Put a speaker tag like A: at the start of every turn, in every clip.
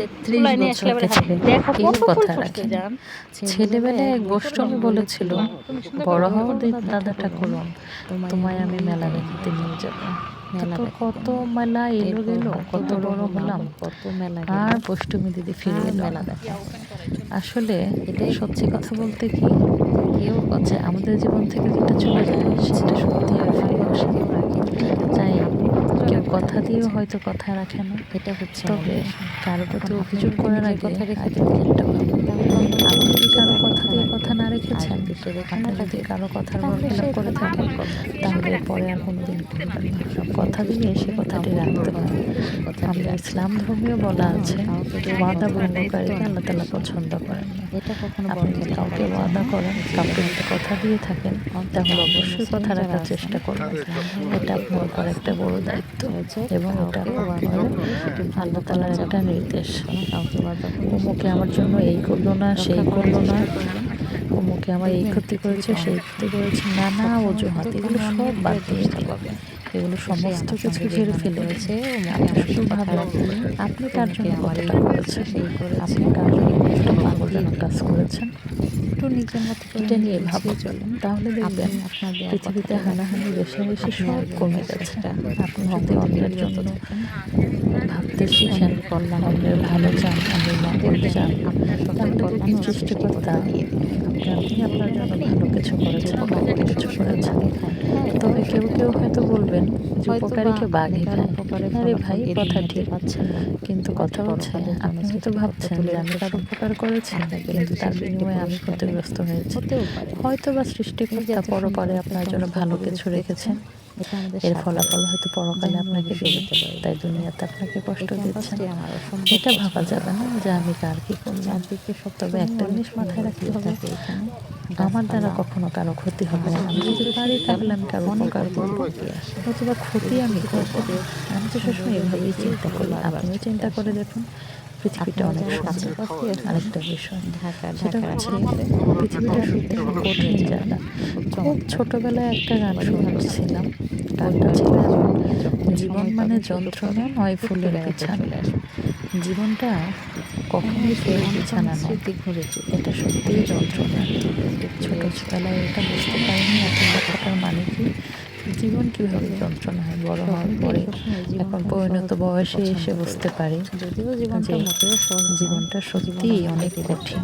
A: তেত্রিশ বছর
B: দেখো
A: কেউ কথা রাখে ছেলেবেলায় এক গোষ্ঠী বলেছিল বড় হওয়ার দাদা ঠাকুর তোমায় আমি মেলা দেখাতে নিয়ে যাব। কত মেলা এলো গেল কত বড় হলাম।
C: কত মেলা
A: আর পষ্টমী দিদি ফিরে এলো
C: মেলা দেখা।
A: আসলে এটাই সত্যি কথা বলতে কি কেউ যে আমাদের জীবন থেকে যেটা চলে যায় সেটা সত্যি আর ফিরে আসে। তাই কেউ কথা দিয়েও হয়তো কথা রাখে না।
C: এটা হচ্ছে
A: তবে কারও প্রতি অভিযোগ করার আগে
C: কথা রেখে
A: আগে আপনি কি কারও কথা দিয়ে কথা না রেখেছেন যদি কারও কথার বরখেলাপ করে থাকেন তাহলে পরে আর কোনোদিন কথা দিয়ে সে কথাটি রাখতে হয় আমরা ইসলাম ধর্মীয় বলা আছে। ওয়াদা ভঙ্গকারীকে আল্লাহ তালা পছন্দ করেন
C: এটা কখনো
A: আপনি যদি কাউকে ওয়াদা করেন কাউকে যদি কথা দিয়ে থাকেন তাহলে অবশ্যই কথা রাখার চেষ্টা করবেন। এটা আপনার উপর একটা বড় দায়িত্ব এবং এটা আল্লাহ তালার একটা নির্দেশ। অমুকে আমার জন্য এই করল না সেই করল না। অমুকে আমার এই ক্ষতি করেছে সেই ক্ষতি করেছে। নানা অজুহাত এগুলো সব বাদ দিয়ে দিন। এগুলো সমস্ত কিছু ফেলে
C: হয়েছে
A: আপনি শুধু ভাবুন আপনি কার জন্য কতটা করেছেন? আপনি কার জন্য কতটা পাগলজনক কাজ করেছেন?
C: একটু নিজের মতো
A: এটা নিয়ে
C: গুছিয়ে চলুন।
A: তাহলে দেখবেন
C: আপনার
A: পৃথিবীতে হানাহানি বেশাবেশি সব কমে গেছে আপনি যদি অন্যের জন্য ভাবতে শিখেন কল্যাণ অন্যের ভালো চান অন্যের মঙ্গল চান। তাহলে দেখবেন সৃষ্টিকর্তা আপনি আপনার জন্য ভালো কিছু করেছেন ভালো কিছু করেছেন তবে কেউ কেউ হয়তো বলবেন যে উপকারীকে বাঘে আরে ভাই কথা ঠিক কিন্তু কথা হচ্ছে আপনি হয়তো ভাবছেন যে আমি তার উপকার করেছি কিন্তু তার বিনিময়ে আমি ক্ষতিগ্রস্ত হয়েছি। হয়তো বা সৃষ্টিকর্তা পরপরে আপনার জন্য ভালো কিছু রেখেছেন। এর ফলাফল হয়তো পরকালে আপনাকে দেবে তাই দুনিয়াতে আপনাকে কষ্ট দিচ্ছেন এটা ভাবা যাবে না যে আমি কার কি করলাম। তবে একটা জিনিস মাথায় রাখতে হবে। আমার দ্বারা কখনো কারও ক্ষতি হবে না। আমি যদি পারি তাহলে আমি কারও উপকার করব অথবা ক্ষতি আমি করব। আমি তো সবসময় এভাবেই চিন্তা করি। আপনিও চিন্তা করে দেখুন। পৃথিবীটা অনেক সুন্দর আরেকটা বিষয়।
C: ঢাকা
A: সেটা হচ্ছে পৃথিবীটা সত্যি খুব কঠিন খুব ছোটবেলায় একটা গান শুনছিলাম। গানটা ছিল জীবন মানে যন্ত্রণা নয় ফুলের বিছানা জীবনটা কখনোই ফুলের বিছানা নয়। এটা সত্যিই যন্ত্রণা। ছোটবেলায় এটা বুঝতে পারিনি এখন কথাটার মানে কি। জীবন কীভাবে যন্ত্রণা হয় বড় হওয়ার পরে এখন পরিণত বয়সে এসে বুঝতে পারি
C: যদিও জীবনটা।
A: জীবনটা সত্যিই অনেক কঠিন।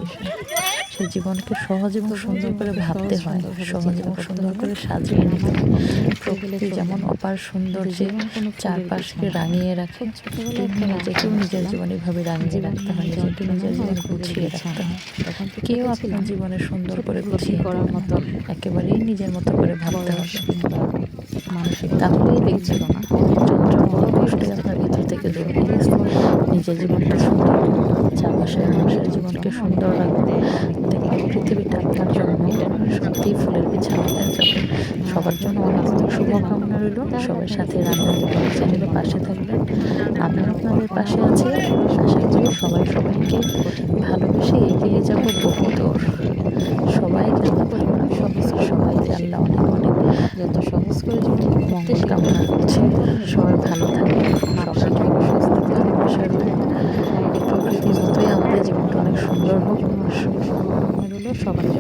A: সেই জীবনকে সহজ এবং সুন্দর করে ভাবতে হয় সহজ এবং সুন্দর করে সাজিয়ে নিতে হয় প্রকৃতি যেমন অপার সৌন্দর্যে চারপাশকে রাঙিয়ে রাখে নিজেকেও নিজের জীবন এভাবে রাঙিয়ে রাখতে হয় নিজেকে নিজের জীবন গুছিয়ে রাখতে হয়। কেউ আপনার জীবনে সুন্দর করে গুছিয়ে
C: করার
A: মতো একেবারেই নিজের মতো করে ভাবতে হবে।
C: মানসিক
A: তাহলেই দেখছিল না। ভিতর থেকে দূর নিজের জীবনটা সুন্দর চারপাশের মানুষের জীবনকে সুন্দর রাখতে পৃথিবীটা আপনার জন্য সত্যিই ফুলের বিছানা সবার জন্য অনেক শুভকামনা রইল। সবার সাথে রান্না চ্যানেলের পাশে থাকবেন। আমি আপনাদের পাশে আছি। আশা করি সবাই সবাইকে ভালোবেসে এগিয়ে যাব বহু আল্লাহ ভালো রাখুন সবাইকে আল্লাহ অনেক অনেক
C: যত সহজ করে জীবন
A: মঙ্গল কামনা করছি, সবাই ভালো থাকে সবাই সুস্থ থাকে বসার এই প্রকৃতির মতোই আমাদের জীবনটা অনেক সুন্দর হোক
C: জন্য। অনেক